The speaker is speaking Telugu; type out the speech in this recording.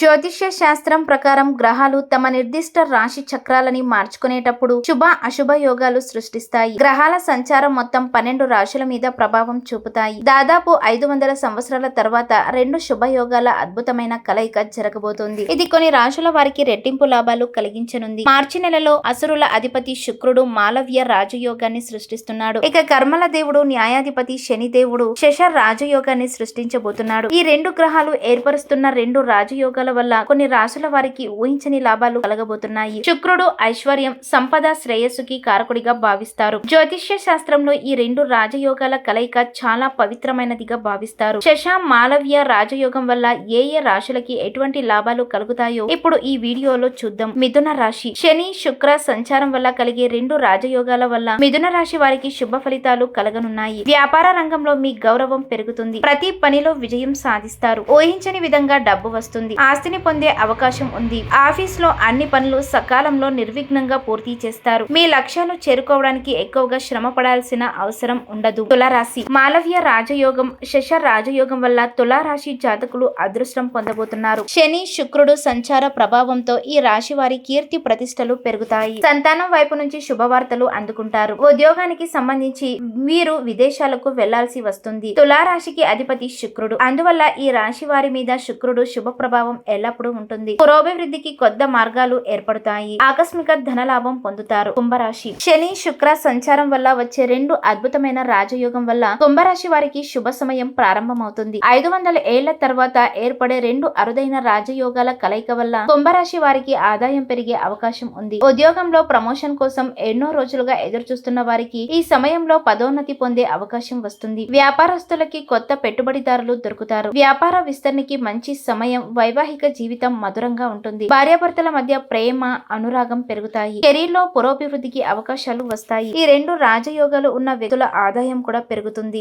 జ్యోతిష్య శాస్త్రం ప్రకారం గ్రహాలు తమ నిర్దిష్ట రాశి చక్రాలని మార్చుకునేటప్పుడు శుభ అశుభ యోగాలు సృష్టిస్తాయి. గ్రహాల సంచారం మొత్తం పన్నెండు రాశుల మీద ప్రభావం చూపుతాయి. దాదాపు ఐదు వందల సంవత్సరాల తర్వాత రెండు శుభ యోగాల అద్భుతమైన కలయిక జరగబోతోంది. ఇది కొన్ని రాశుల వారికి రెట్టింపు లాభాలు కలిగించనుంది. మార్చి నెలలో అసురుల అధిపతి శుక్రుడు మాలవ్య రాజయోగాన్ని సృష్టిస్తున్నాడు. ఇక కర్మల దేవుడు న్యాయాధిపతి శని దేవుడు శశ రాజయోగాన్ని సృష్టించబోతున్నాడు. ఈ రెండు గ్రహాలు ఏర్పరుస్తున్న రెండు రాజయోగాల వల్ల కొన్ని రాశుల వారికి ఊహించని లాభాలు కలగబోతున్నాయి. శుక్రుడు ఐశ్వర్యం సంపద శ్రేయస్సుకి కారకుడిగా భావిస్తారు. జ్యోతిష్య శాస్త్రంలో ఈ రెండు రాజయోగాల కలయిక చాలా పవిత్రమైనదిగా భావిస్తారు. శశ మాలవ్య రాజయోగం వల్ల ఏ ఏ రాశులకి ఎటువంటి లాభాలు కలుగుతాయో ఇప్పుడు ఈ వీడియోలో చూద్దాం. మిథున రాశి. శని శుక్ర సంచారం వల్ల కలిగే రెండు రాజయోగాల వల్ల మిథున రాశి వారికి శుభ ఫలితాలు కలగనున్నాయి. వ్యాపార రంగంలో మీ గౌరవం పెరుగుతుంది. ప్రతి పనిలో విజయం సాధిస్తారు. ఊహించని విధంగా డబ్బు వస్తుంది. ఆస్తిని పొందే అవకాశం ఉంది. ఆఫీస్లో అన్ని పనులు సకాలంలో నిర్విఘ్నంగా పూర్తి చేస్తారు. మీ లక్ష్యాలు చేరుకోవడానికి ఎక్కువగా శ్రమ పడాల్సిన అవసరం ఉండదు. తులారాశి. మాలవ్య రాజయోగం శశ రాజయోగం వల్ల తులారాశి జాతకులు అదృష్టం పొందబోతున్నారు. శని శుక్రుడు సంచార ప్రభావంతో ఈ రాశి వారి కీర్తి ప్రతిష్టలు పెరుగుతాయి. సంతానం వైపు నుంచి శుభవార్తలు అందుకుంటారు. ఉద్యోగానికి సంబంధించి మీరు విదేశాలకు వెళ్ళాల్సి వస్తుంది. తులారాశికి అధిపతి శుక్రుడు. అందువల్ల ఈ రాశి వారి మీద శుక్రుడు శుభ ప్రభావం ఎల్లప్పుడూ ఉంటుంది. పురోభివృద్ధికి కొత్త మార్గాలు ఏర్పడతాయి. ఆకస్మిక ధనలాభం పొందుతారు. కుంభరాశి శని శుక్ర సంచారం వల్ల వచ్చే రెండు అద్భుతమైన రాజయోగం వల్ల కుంభరాశి వారికి శుభ సమయం ప్రారంభమవుతుంది. ఐదు వందల ఏళ్ళ తర్వాత ఏర్పడే రెండు అరుదైన రాజయోగాల కలయిక వల్ల కుంభరాశి వారికి ఆదాయం పెరిగే అవకాశం ఉంది. ఉద్యోగంలో ప్రమోషన్ కోసం ఎన్నో రోజులుగా ఎదురు చూస్తున్న వారికి ఈ సమయంలో పదోన్నతి పొందే అవకాశం వస్తుంది. వ్యాపారస్తులకి కొత్త పెట్టుబడిదారులు దొరుకుతారు. వ్యాపార విస్తరణకి మంచి సమయం వైవాహిక జీవితం మధురంగా ఉంటుంది. భార్యాభర్తల మధ్య ప్రేమ అనురాగం పెరుగుతాయి. కెరీర్లో పురోభివృద్ధికి అవకాశాలు వస్తాయి. ఈ రెండు రాజయోగాలు ఉన్న వ్యక్తుల ఆదాయం కూడా పెరుగుతుంది.